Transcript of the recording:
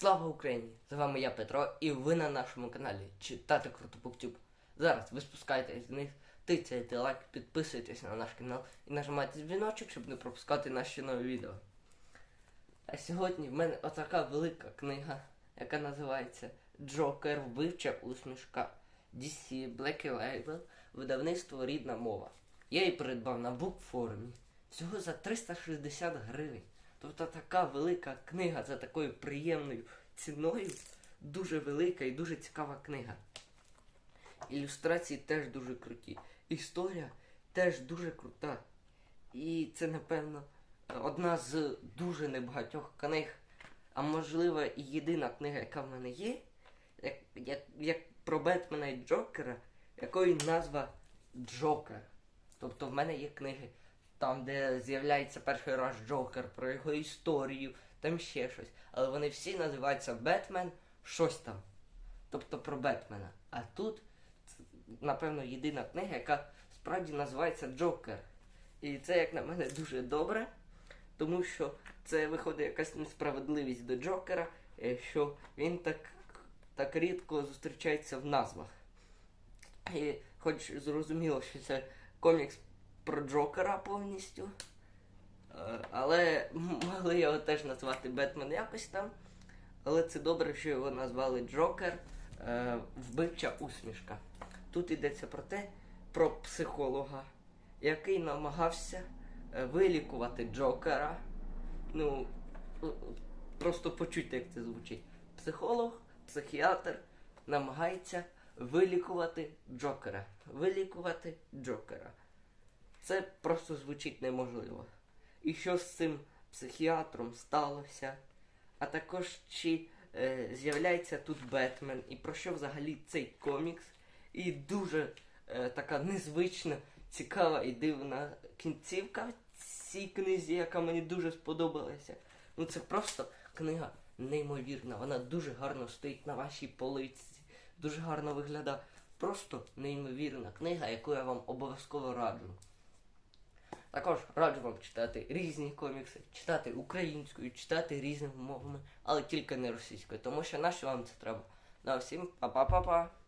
Слава Україні! З вами я Петро, і ви на нашому каналі Читати Круто Буктюб. Зараз ви спускаєтесь вниз, тицяйте лайк, підписуйтесь на наш канал і нажимайте дзвіночок, щоб не пропускати наші нові відео. А сьогодні в мене отака велика книга, яка називається Джокер Вбивча усмішка DC Black Label, видавництво Рідна мова. Я її придбав на букформі всього за 360 гривень. Тобто така велика книга за такою приємною ціною. Дуже велика і дуже цікава книга. Ілюстрації теж дуже круті. Історія теж дуже крута. І це, напевно, одна з дуже небагатьох книг, а можливо і єдина книга, яка в мене є, як, як, як про Бетмена і Джокера, якої назва Джокер. Тобто в мене є книги, там, де з'являється перший раз Джокер, про його історію, там ще щось. Але вони всі називаються Бетмен, щось там. Тобто про Бетмена. А тут, напевно, єдина книга, яка справді називається Джокер. І це, як на мене, дуже добре, тому що це виходить якась несправедливість до Джокера, е, що він так, так рідко зустрічається в назвах. І хоч зрозуміло, що це комікс про Джокера повністю. е, Але могли його теж назвати Бетмен якось там. Але це добре, що його назвали Джокер е, вбивча усмішка. Тут йдеться про те, про психолога, який намагався е, вилікувати Джокера. Ну, просто почуйте, як це звучить. Психолог, психіатр намагається вилікувати Джокера. Вилікувати Джокера. Це просто звучить неможливо. І що з цим психіатром сталося? А також чи е, з'являється тут Бетмен, і про що взагалі цей комікс? І дуже е, така незвична, цікава і дивна кінцівка в цій книзі, яка мені дуже сподобалася. Ну це просто книга неймовірна. Вона дуже гарно стоїть на вашій полиці, дуже гарно виглядає. Просто неймовірна книга, яку я вам обов'язково раджу. Також раджу вам читати різні комікси, читати українською, читати різними мовами, але тільки не російською, тому що нащо вам це треба? На всім па-па-па-па!